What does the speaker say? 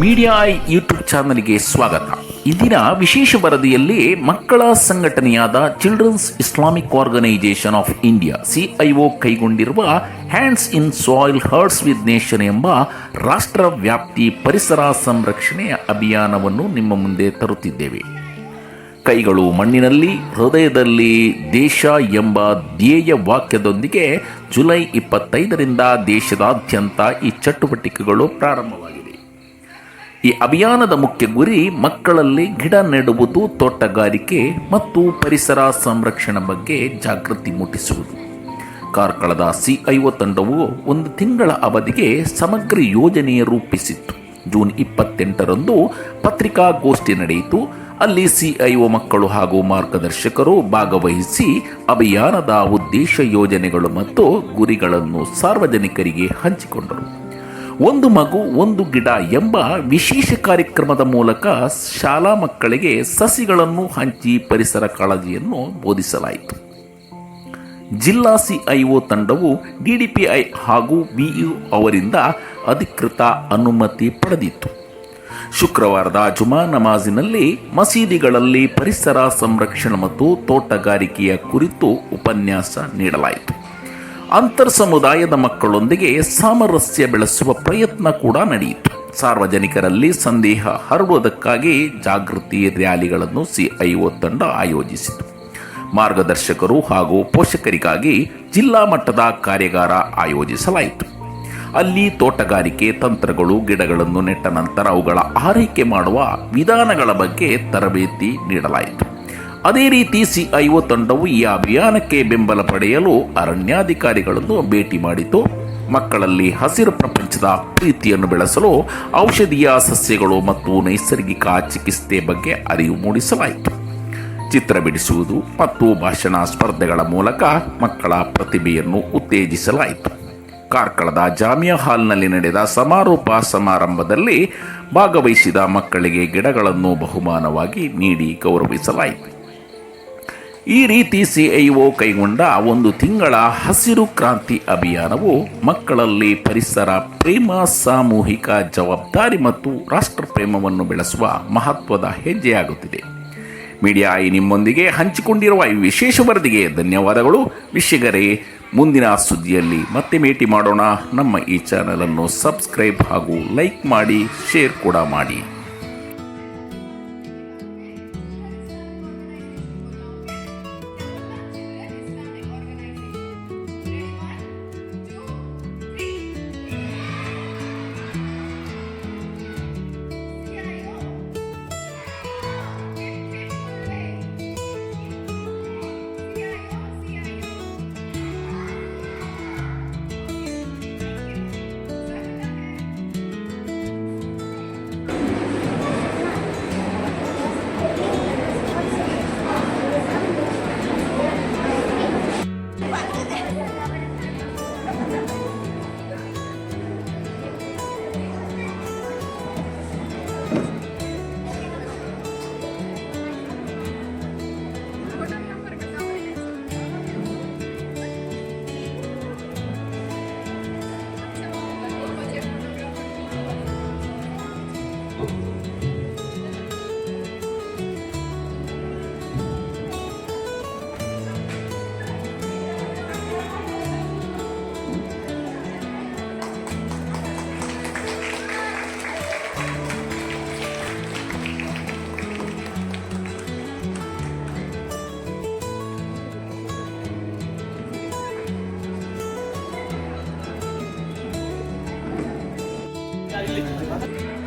Media YouTube ಚಾನಲ್ಗೆ ಸ್ವಾಗತ. ಇಂದಿನ ವಿಶೇಷ ವರದಿಯಲ್ಲಿ ಮಕ್ಕಳ ಸಂಘಟನೆಯಾದ children's Islamic organisation of India CIO ಕೈಗೊಂಡಿರುವ hands in soil hearts with nation ಎಂಬ ರಾಷ್ಟ್ರ ವ್ಯಾಪ್ತಿ ಪರಿಸರ ಸಂರಕ್ಷಣೆಯ ಅಭಿಯಾನವನ್ನು ನಿಮ್ಮ ಮುಂದೆ ತರುತ್ತಿದ್ದೇವೆ. ಕೈಗಳು ಮಣ್ಣಿನಲ್ಲಿ, ಹೃದಯದಲ್ಲಿ, ದೇಶ ಎಂಬ ಧ್ಯೇಯ ವಾಕ್ಯದೊಂದಿಗೆ ಜುಲೈ ಇಪ್ಪತ್ತೈದರಿಂದ ದೇಶದಾದ್ಯಂತ ಈ ಚಟುವಟಿಕೆಗಳು ಪ್ರಾರಂಭವಾಗಿವೆ. ಈ ಅಭಿಯಾನದ ಮುಖ್ಯ ಗುರಿ ಮಕ್ಕಳಲ್ಲಿ ಗಿಡ ನೆಡುವುದು, ತೋಟಗಾರಿಕೆ ಮತ್ತು ಪರಿಸರ ಸಂರಕ್ಷಣೆ ಬಗ್ಗೆ ಜಾಗೃತಿ ಮೂಡಿಸುವುದು. ಕಾರ್ಕಳದ ಸಿಐಒ ತಂಡವು ಒಂದು ತಿಂಗಳ ಅವಧಿಗೆ ಸಮಗ್ರ ಯೋಜನೆಯ ರೂಪಿಸಿತ್ತು. ಜೂನ್ ಇಪ್ಪತ್ತೆಂಟರಂದು ಪತ್ರಿಕಾಗೋಷ್ಠಿ ನಡೆಯಿತು. ಅಲ್ಲಿ ಸಿಐಒ ಮಕ್ಕಳು ಹಾಗೂ ಮಾರ್ಗದರ್ಶಕರು ಭಾಗವಹಿಸಿ ಅಭಿಯಾನದ ಉದ್ದೇಶ ಯೋಜನೆಗಳು ಮತ್ತು ಗುರಿಗಳನ್ನು ಸಾರ್ವಜನಿಕರಿಗೆ ಹಂಚಿಕೊಂಡರು. ಒಂದು ಮಗು, ಒಂದು ಗಿಡ ಎಂಬ ವಿಶೇಷ ಕಾರ್ಯಕ್ರಮದ ಮೂಲಕ ಶಾಲಾ ಮಕ್ಕಳಿಗೆ ಸಸಿಗಳನ್ನು ಹಂಚಿ ಪರಿಸರ ಕಾಳಜಿಯನ್ನು ಬೋಧಿಸಲಾಯಿತು. ಜಿಲ್ಲಾ ಸಿಐಒ ತಂಡವು ಡಿಡಿಪಿಐ ಹಾಗೂ ಬಿಯು ಅವರಿಂದ ಅಧಿಕೃತ ಅನುಮತಿ ಪಡೆದಿತ್ತು. ಶುಕ್ರವಾರದ ಜುಮಾ ನಮಾಜಿನಲ್ಲಿ ಮಸೀದಿಗಳಲ್ಲಿ ಪರಿಸರ ಸಂರಕ್ಷಣೆ ಮತ್ತು ತೋಟಗಾರಿಕೆಯ ಕುರಿತು ಉಪನ್ಯಾಸ ನೀಡಲಾಯಿತು. ಅಂತರ್ ಸಮುದಾಯದ ಮಕ್ಕಳೊಂದಿಗೆ ಸಾಮರಸ್ಯ ಬೆಳೆಸುವ ಪ್ರಯತ್ನ ಕೂಡ ನಡೆಯಿತು. ಸಾರ್ವಜನಿಕರಲ್ಲಿ ಸಂದೇಹ ಹರಡುವುದಕ್ಕಾಗಿ ಜಾಗೃತಿ ರ್ಯಾಲಿಗಳನ್ನು ಸಿಐಒ ತಂಡ ಆಯೋಜಿಸಿತು. ಮಾರ್ಗದರ್ಶಕರು ಹಾಗೂ ಪೋಷಕರಿಗಾಗಿ ಜಿಲ್ಲಾ ಮಟ್ಟದ ಕಾರ್ಯಾಗಾರ ಆಯೋಜಿಸಲಾಯಿತು. ಅಲ್ಲಿ ತೋಟಗಾರಿಕೆ, ತಂತ್ರಗಳು, ಗಿಡಗಳನ್ನು ನೆಟ್ಟ ನಂತರ ಅವುಗಳ ಆರೈಕೆ ಮಾಡುವ ವಿಧಾನಗಳ ಬಗ್ಗೆ ತರಬೇತಿ ನೀಡಲಾಯಿತು. ಅದೇ ರೀತಿ ಸಿಐಒ ತಂಡವು ಈ ಅಭಿಯಾನಕ್ಕೆ ಬೆಂಬಲ ಪಡೆಯಲು ಅರಣ್ಯಾಧಿಕಾರಿಗಳನ್ನು ಭೇಟಿ ಮಾಡಿತು. ಮಕ್ಕಳಲ್ಲಿ ಹಸಿರು ಪ್ರಪಂಚದ ಪ್ರೀತಿಯನ್ನು ಬೆಳೆಸಲು ಔಷಧೀಯ ಸಸ್ಯಗಳು ಮತ್ತು ನೈಸರ್ಗಿಕ ಚಿಕಿತ್ಸೆ ಬಗ್ಗೆ ಅರಿವು ಮೂಡಿಸಲಾಯಿತು. ಚಿತ್ರ ಬಿಡಿಸುವುದು ಮತ್ತು ಭಾಷಣ ಸ್ಪರ್ಧೆಗಳ ಮೂಲಕ ಮಕ್ಕಳ ಪ್ರತಿಭೆಯನ್ನು ಉತ್ತೇಜಿಸಲಾಯಿತು. ಕಾರ್ಕಳದ ಜಾಮಿಯಾ ಹಾಲ್ನಲ್ಲಿ ನಡೆದ ಸಮಾರೋಪ ಸಮಾರಂಭದಲ್ಲಿ ಭಾಗವಹಿಸಿದ ಮಕ್ಕಳಿಗೆ ಗಿಡಗಳನ್ನು ಬಹುಮಾನವಾಗಿ ನೀಡಿ ಗೌರವಿಸಲಾಯಿತು. ಈ ರೀತಿ ಸಿಐಒ ಕೈಗೊಂಡ ಒಂದು ತಿಂಗಳ ಹಸಿರು ಕ್ರಾಂತಿ ಅಭಿಯಾನವು ಮಕ್ಕಳಲ್ಲಿ ಪರಿಸರ, ಪ್ರೇಮ, ಸಾಮೂಹಿಕ ಜವಾಬ್ದಾರಿ ಮತ್ತು ರಾಷ್ಟ್ರ ಪ್ರೇಮವನ್ನು ಬೆಳೆಸುವ ಮಹತ್ವದ ಹೆಜ್ಜೆಯಾಗುತ್ತಿದೆ. ಮೀಡಿಯಾ ಐ ನಿಮ್ಮೊಂದಿಗೆ ಹಂಚಿಕೊಂಡಿರುವ ಈ ವಿಶೇಷ ವರದಿಗೆ ಧನ್ಯವಾದಗಳು. ವಿಷಯಗರೇ ಮುಂದಿನ ಸುದ್ದಿಯಲ್ಲಿ ಮತ್ತೆ ಭೇಟಿ ಮಾಡೋಣ. ನಮ್ಮ ಈ ಚಾನಲನ್ನು ಸಬ್ಸ್ಕ್ರೈಬ್ ಹಾಗೂ ಲೈಕ್ ಮಾಡಿ, ಶೇರ್ ಕೂಡ ಮಾಡಿ. lịch